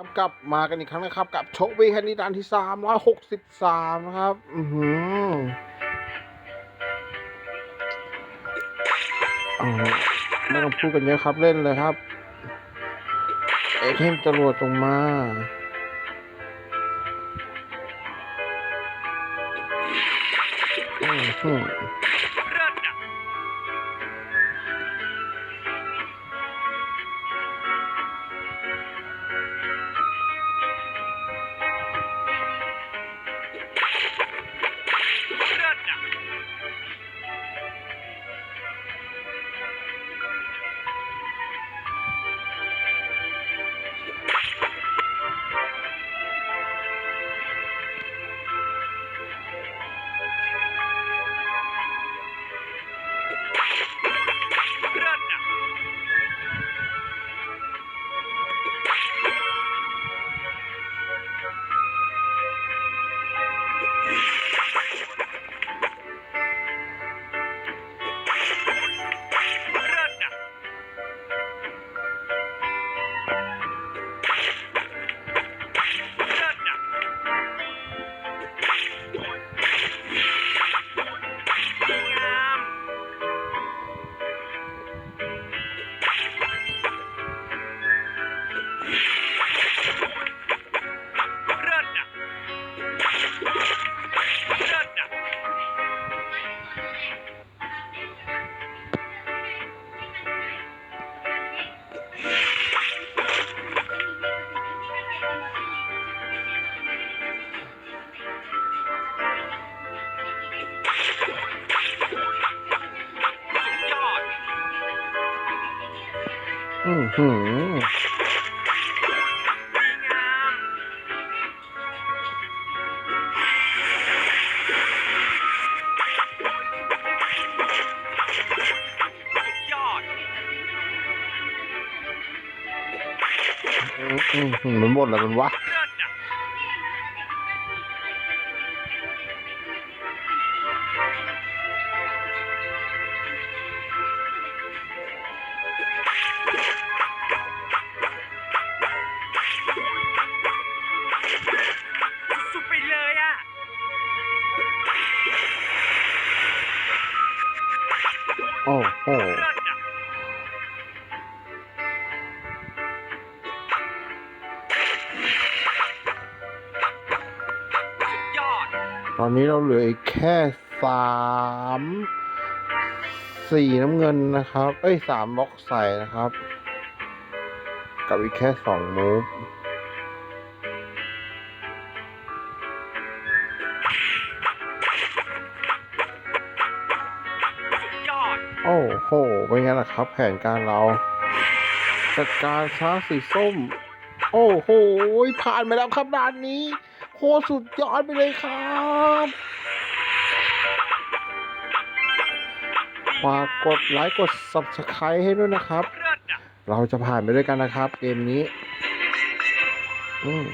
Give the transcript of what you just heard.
ครับกลับมากันอีกครั้งนะครับ กับโชควีแคนดิดานที่สามร้อยหกสิบสามนะครับ อือหืออาไม่ต้องพูดกันเยอะครับเล่นเลยครับ เอเทมจรวดตรงมาอือหือ อือหือดีงามมันหมดแล้วมันวะ อ้โหตอนนี้เราเหลืออีกแค่สามสี่น้ำเงินนะครับ เอ้ยสามบล็อกใส่นะครับ กับอีกแค่สองมูฟ โอ้โห เป็นไงล่ะครับ แผนการเรา จัดการช้าสีส้ม โอ้โห ผ่านไปแล้วครับด่านนี้ โคตรสุดยอดไปเลยครับฝากกดไลค์กด subscribe ให้ด้วยนะครับ เราจะผ่านไปด้วยกันนะครับ เกมนี้ อืม